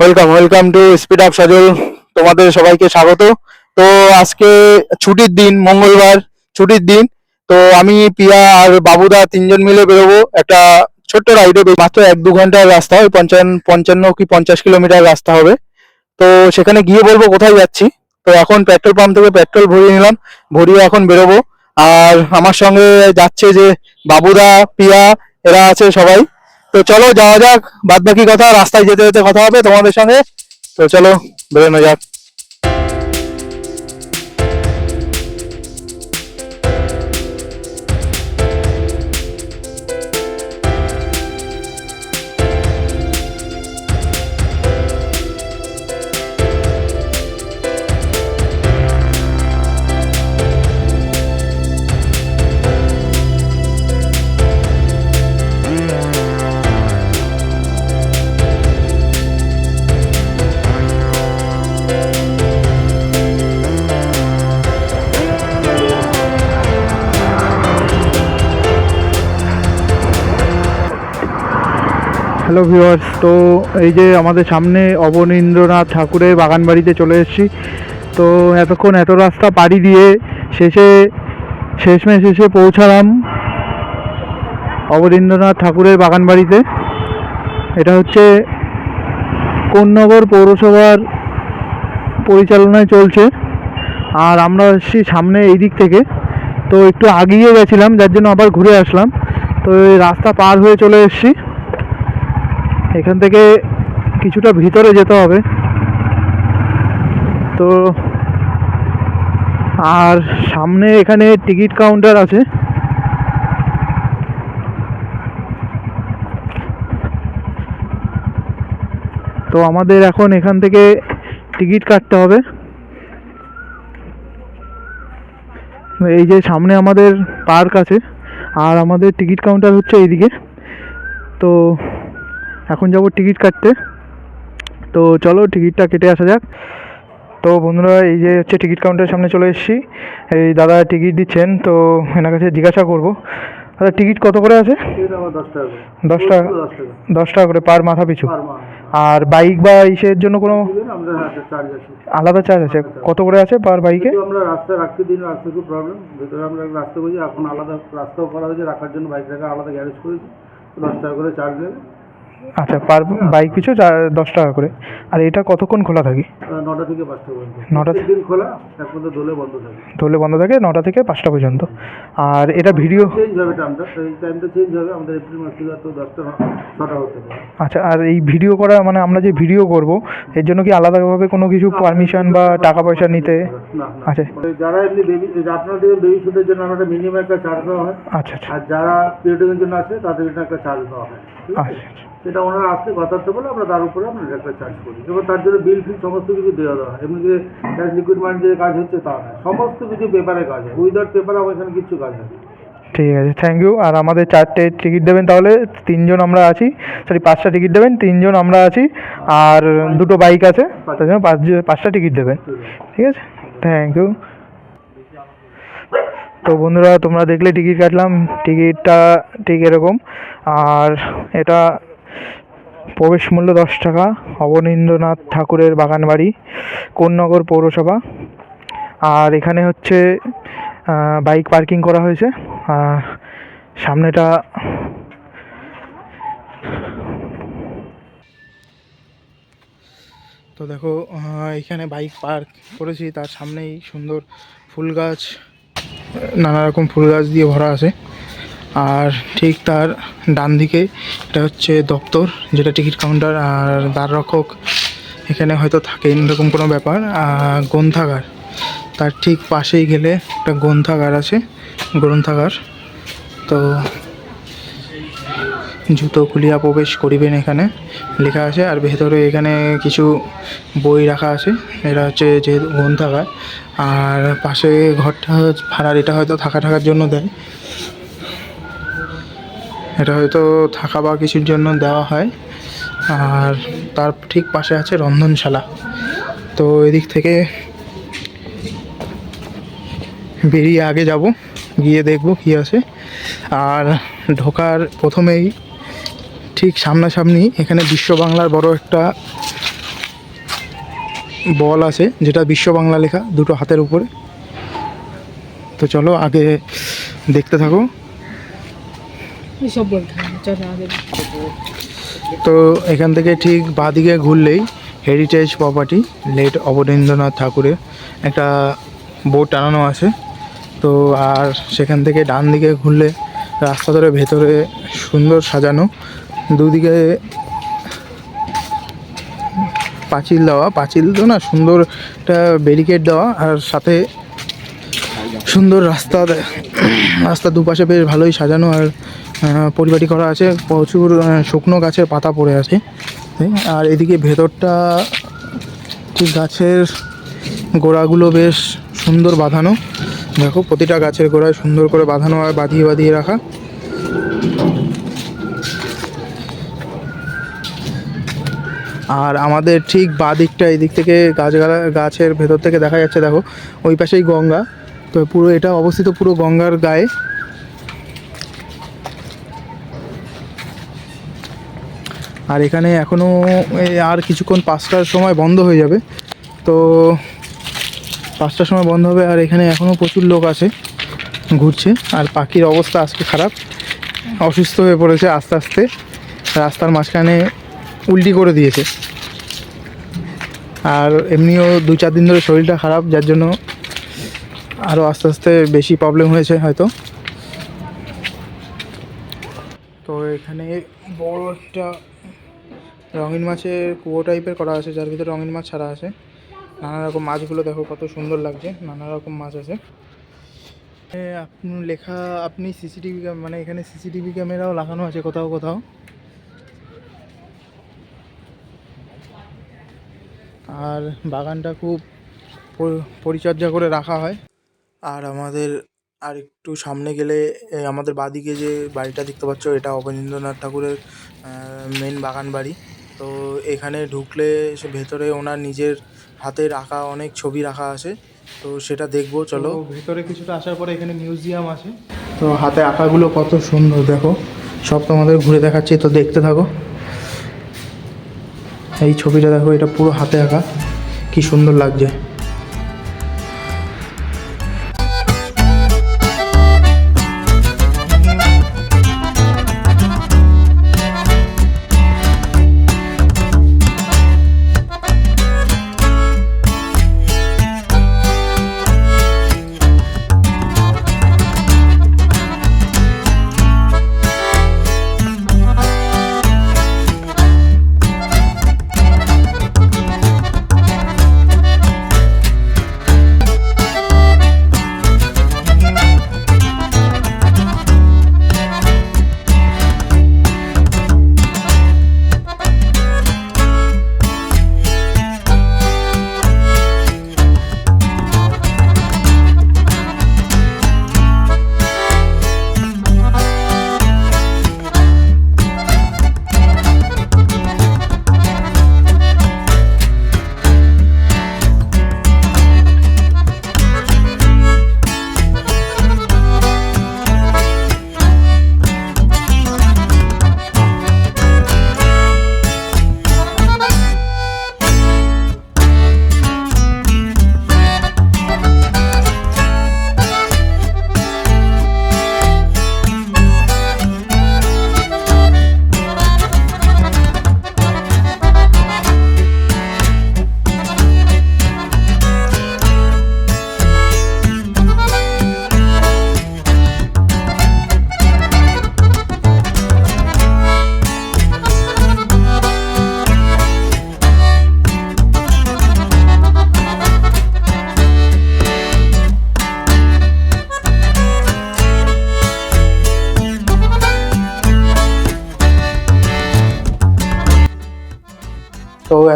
Welcome welcome to speed up Sajal তোমাদের সবাইকে স্বাগত। তো আজকে ছুটির দিন, মঙ্গলবার ছুটির দিন। তো আমি, পিয়া আর বাবুদা তিনজন মিলে বেরোবো। একটা ছোট্ট রাইডে মাত্র এক দু ঘণ্টার রাস্তা ওই পঞ্চান্ন পঞ্চান্ন কি পঞ্চাশ কিলোমিটার রাস্তা হবে। তো সেখানে গিয়ে বলব কোথায় যাচ্ছি। তো এখন পেট্রোল পাম্প থেকে পেট্রোল ভরিয়ে নিলাম, ভরিয়ে এখন বেরোবো। আর আমার সঙ্গে যাচ্ছে যে বাবুদা, পিয়া, এরা আছে সবাই। তো চলো যাওয়া যাক বাদ বাকি কথা, রাস্তায় যেতে যেতে কথা হবে তোমাদের সঙ্গে। তো চলো, বেরোনো যাক। হ্যালো ভিউয়ার্স তো এই যে আমাদের সামনে অবনীন্দ্রনাথ ঠাকুরের বাগান বাড়িতে চলে এসেছি। তো এতক্ষণ এত রাস্তা পাড়ি দিয়ে শেষে, শেষমেশ এসে পৌঁছালাম অবনীন্দ্রনাথ ঠাকুরের বাগান বাড়িতে এটা হচ্ছে কোন্নগর পৌরসভার পরিচালনায় চলছে। আর আমরা এসেছি সামনে এই দিক থেকে। তো একটু আগিয়ে গেছিলাম, যার জন্য আবার ঘুরে আসলাম। তো এই রাস্তা পার হয়ে চলে এসেছি। এখান থেকে কিছুটা ভিতরে যেতে হবে। তো আর সামনে এখানে টিকিট কাউন্টার আছে। তো আমাদের এখন এখান থেকে টিকিট কাটতে হবে। এই যে সামনে আমাদের পার্ক আছে, আর আমাদের টিকিট কাউন্টার হচ্ছে এইদিকে। তো এখন যাব টিকিট কাটতে। তো চলো টিকিটটা কেটে আসা যাক। তো বন্ধুরা এই যে হচ্ছে টিকিট কাউন্টারের সামনে চলে এসেছি। এই দাদা টিকিট দিচ্ছেন তো এনার কাছে জিজ্ঞাসা করব। দাদা টিকিট কত করে আছে? দশ টাকা দশ টাকা করে পার মাথা পিছু। আর বাইক বা ইসের জন্য কোনো আলাদা চার্জ আছে? কত করে আছে পার বাইকে? আমরা রাস্তা রাখতে দিন রাস্তা খুব প্রবলেম ভেতরে আমরা রাস্তা করেছি এখন আলাদা রাস্তাও করা হয়েছে রাখার জন্য বাইক রাখা আলাদা গ্যারেজ করেছি। দশ টাকা করে চার্জ নেবে। আচ্ছা পার বাইক পিছু চা- দশ টাকা করে। আর এটা কতক্ষণ খোলা থাকে? নটা থেকে পাঁচটা পর্যন্ত। নটা দিন খোলা পর্যন্ত দোলে বন্ধ থাকে। ধরলে বন্ধ থাকে নটা থেকে পাঁচটা পর্যন্ত। আর এটা ভিডিও চেঞ্জ হবে টাইমটা এই টাইমটা চেঞ্জ হবে আমাদের এপ্রিল মাস থেকে তো দশটা ছটা হতে পারে। আচ্ছা আর এই ভিডিও করা মানে আমরা যে ভিডিও করব এর জন্য কি আলাদাভাবে কোনো কিছু পারমিশন বা টাকা পয়সা নিতে? আচ্ছা। যারা এমনি বেবি আপনাদের বেবি শুটের জন্য আমরা মিনিমাম একটা চার্জ দেওয়া হয়। আচ্ছা আচ্ছা। আর যারা পিরিয়ডের জন্য আছে তাদের জন্য একটা চার্জ দেওয়া হয়। আছে? আচ্ছা। সেটা ওনারা আসলে কথাবার্তা বলে আমরা তার উপরে আমরা একটা চার্জ করি। এবার তার জন্য বিল ফিল সমস্ত কিছু দেওয়া দেওয়া এমনি যে ক্যাশ রিক্রুটমেন্ট যে কাজ হচ্ছে তা নয়। সমস্ত কিছু পেপারে কাজ হয়। উইদাউট পেপার আমার এখানে কিছু কাজ হয় ঠিক আছে থ্যাংক ইউ আর আমাদের চারটে টিকিট দেবেন তাহলে? তিনজন আমরা আছি। সরি পাঁচটা টিকিট দেবেন, তিনজন আমরা আছি। আর দুটো বাইক আছে। তার জন্য পাঁচ পাঁচটা টিকিট দেবেন। ঠিক আছে? থ্যাংক ইউ তো বন্ধুরা, তোমরা দেখলে টিকিট কাটলাম। টিকিটটা ঠিক এরকম। আর এটা প্রবেশ মূল্য দশ টাকা, অবনীন্দ্রনাথ ঠাকুরের বাগান বাড়ি কোন্নগর পৌরসভা। আর এখানে হচ্ছে বাইক পার্কিং করা হয়েছে। সামনেটা তো দেখো এখানে বাইক পার্ক করেছি। তার সামনেই সুন্দর ফুল গাছ, নানা রকম ফুল গাছ দিয়ে ভরা আছে। আর ঠিক তার ডান দিকে এটা হচ্ছে দপ্তর, যেটা টিকিট কাউন্টার আর দ্বার রক্ষক এখানে হয়তো থাকে, এরকম কোনো ব্যাপার। আর গ্রন্থাগার, তার ঠিক পাশেই গেলে একটা গ্রন্থাগার আছে, গ্রন্থাগার। তো জুতো খুলিয়া প্রবেশ করিবেন এখানে, লেখা আছে। আর ভেতরে এখানে কিছু বই রাখা আছে, এটা হচ্ছে যে গ্রন্থাগার। আর পাশে ঘরটা ভাড়ার, এটা হয়তো থাকা থাকার জন্য দেয়। এটা হয়তো থাকা বা কিছুর জন্য দেওয়া হয়। আর তার ঠিক পাশে আছে রন্ধনশালা। তো এদিক থেকে বেরিয়ে আগে যাব, গিয়ে দেখব কি আছে। আর ঢোকার প্রথমেই ঠিক সামনাসামনি এখানে বিশ্ব বাংলার বড় একটা বল আছে, যেটা বিশ্ব বাংলা লেখা দুটো হাতের উপরে। তো চলো আগে দেখতে থাকো। তো এখান থেকে ঠিক বাঁদিকে ঘুরলেই হেরিটেজ প্রপার্টি লেট অবনীন্দ্রনাথ ঠাকুরের একটা বোর্ড টানানো আছে। তো আর সেখান থেকে ডান দিকে ঘুরলে রাস্তা ধরে ভেতরে সুন্দর সাজানো, দুদিকে পাঁচিল দেওয়া, পাঁচিল তো না সুন্দর একটা ব্যারিকেড দেওয়া আর সাথে সুন্দর রাস্তা, রাস্তার দুপাশে বেশ ভালোই সাজানো আর পরিপাটি করা আছে, প্রচুর শুকনো গাছের পাতা পড়ে আছে। আর এদিকে ভেতরটা ঠিক গাছের গোড়াগুলো বেশ সুন্দর বাঁধানো। দেখো, প্রতিটা গাছের গোড়ায় সুন্দর করে বাঁধানো আর বাঁধিয়ে বাঁধিয়ে রাখা। আর আমাদের ঠিক বাঁ দিকটা এই দিক থেকে গাছগালা গাছের ভেতর থেকে দেখা যাচ্ছে, দেখো, ওই পাশেই গঙ্গা। তো পুরো, এটা অবস্থিত পুরো গঙ্গার গায়ে। আর এখানে এখনও আর কিছুক্ষণ পাঁচটার সময় বন্ধ হয়ে যাবে। তো পাঁচটার সময় বন্ধ হবে আর এখানে এখনও প্রচুর লোক আছে ঘুরছে। আর পাখির অবস্থা আজকে খারাপ। অসুস্থ হয়ে পড়েছে আস্তে আস্তে। রাস্তার মাঝখানে উল্টি করে দিয়েছে। আর এমনিও দু চার দিন ধরে শরীরটা খারাপ, যার জন্য আরও আস্তে আস্তে বেশি প্রবলেম হয়েছে হয়তো। তো এখানে বড় একটা রঙিন মাছের কুয়ো টাইপের করা আছে, যার ভিতরে রঙিন মাছ ছাড়া আছে। নানা রকম মাছগুলো দেখো, কত সুন্দর লাগছে, নানা রকম মাছ আছে। আপনি লেখা, আপনি সিসিটিভি মানে এখানে সিসিটিভি ক্যামেরাও লাগানো আছে কোথাও কোথাও। আর বাগানটা খুব পরিচর্যা করে রাখা হয়। আর আমাদের আর একটু সামনে গেলে আমাদের বাদিকে যে বাড়িটা দেখতে পাচ্ছ, এটা অবনীন্দ্রনাথ ঠাকুরের মেন বাগান বাড়ি। তো এখানে ঢুকলে সে ভেতরে ওনার নিজের হাতে রাখা অনেক ছবি রাখা আছে। তো সেটা দেখব চলো। ভেতরে কিছুটা আসার পরে এখানে মিউজিয়াম আছে। তো হাতে আঁকাগুলো কত সুন্দর দেখো। সব তোমাদের ঘুরে দেখাচ্ছি তো দেখতে থাকো। এই ছবিটা দেখো এটা পুরো হাতে আঁকা। কি সুন্দর লাগছে।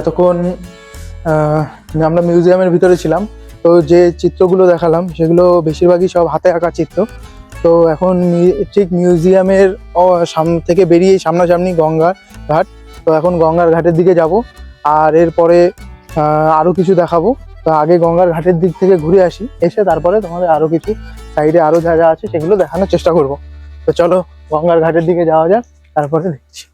এতক্ষণ আমরা মিউজিয়ামের ভিতরে ছিলাম, তো যে চিত্রগুলো দেখালাম, সেগুলো বেশিরভাগই সব হাতে আঁকা চিত্র। তো এখন ঠিক মিউজিয়ামের সাম, থেকে বেরিয়ে সামনাসামনি গঙ্গার ঘাট। তো এখন গঙ্গার ঘাটের দিকে যাব, আর এরপরে আরও কিছু দেখাবো। তো আগে গঙ্গার ঘাটের দিক থেকে ঘুরে আসি, এসে তারপরে তোমাদের আরও কিছু সাইডে আরও যা যা আছে, সেগুলো দেখানোর চেষ্টা করব। তো চলো গঙ্গার ঘাটের দিকে যাওয়া যাক, তারপরে দেখছি।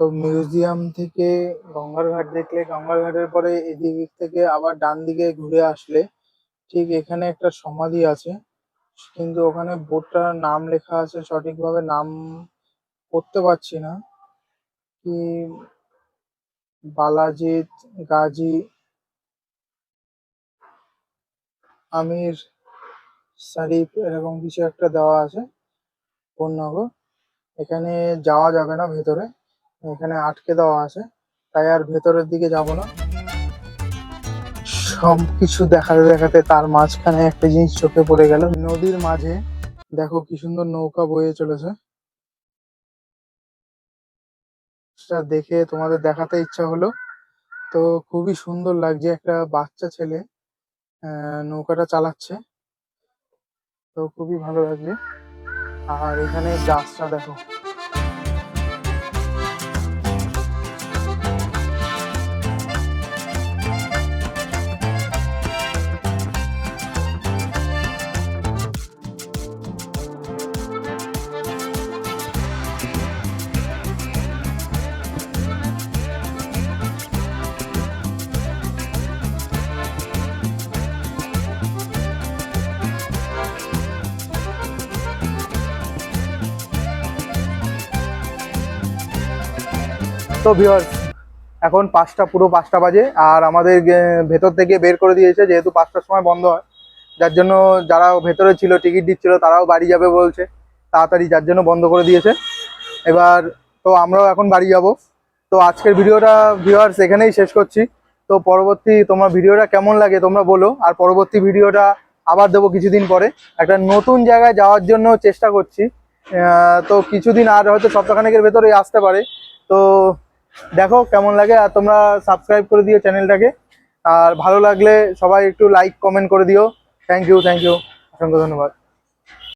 তো মিউজিয়াম থেকে গঙ্গার ঘাট দেখলে গঙ্গার ঘাটের পরে এদিক থেকে আবার ডান দিকে ঘুরে আসলে ঠিক এখানে একটা সমাধি আছে। কিন্তু ওখানে বোর্ডটার নাম লেখা আছে, সঠিকভাবে নাম পড়তে পারছি না। কি বালাজিৎ গাজী আমির শরীফ এরকম কিছু একটা দেওয়া আছে। কোন্নগর এখানে যাওয়া যাবে না ভেতরে। এখানে আটকে দেওয়া আছে। তাই আর ভেতরের দিকে যাব না। সব কিছু দেখাতে দেখাতে তার মাঝখানে একটা জিনিস চোখে পড়ে গেল। নদীর মাঝে দেখো কি সুন্দর নৌকা বয়ে চলেছে। সেটা দেখে তোমাদের দেখাতে ইচ্ছা হলো। তো খুবই সুন্দর লাগছে একটা বাচ্চা ছেলে নৌকাটা চালাচ্ছে। তো খুবই ভালো লাগছে। আর এখানে গাছটা দেখো। তো ভিউয়ার্স এখন পাঁচটা, পুরো পাঁচটা বাজে, আর আমাদের ভেতর থেকে বের করে দিয়েছে, যেহেতু পাঁচটার সময় বন্ধ হয়, যার জন্য যারা ভেতরে ছিল, টিকিট দিচ্ছিল, তারাও বাড়ি যাবে বলছে, তাড়াতাড়ি যার জন্য বন্ধ করে দিয়েছে। এবার, তো আমরাও এখন বাড়ি যাব। তো আজকের ভিডিওটা ভিউয়ার্স এখানেই শেষ করছি। তো পরবর্তী, তোমার ভিডিওটা কেমন লাগে তোমরা বলো, আর পরবর্তী ভিডিওটা আবার দেবো কিছুদিন পরে। একটা নতুন জায়গায় যাওয়ার জন্য চেষ্টা করছি। তো কিছুদিন আর হয়তো সপ্তাহখানেকের ভেতরে আসতে পারে। তো দেখো কেমন লাগে আর তোমরা সাবস্ক্রাইব করে দিও চ্যানেলটাকে আর ভালো লাগলে সবাই একটু লাইক কমেন্ট করে দিও। থ্যাংক ইউ থ্যাংক ইউ অসংখ্য ধন্যবাদ।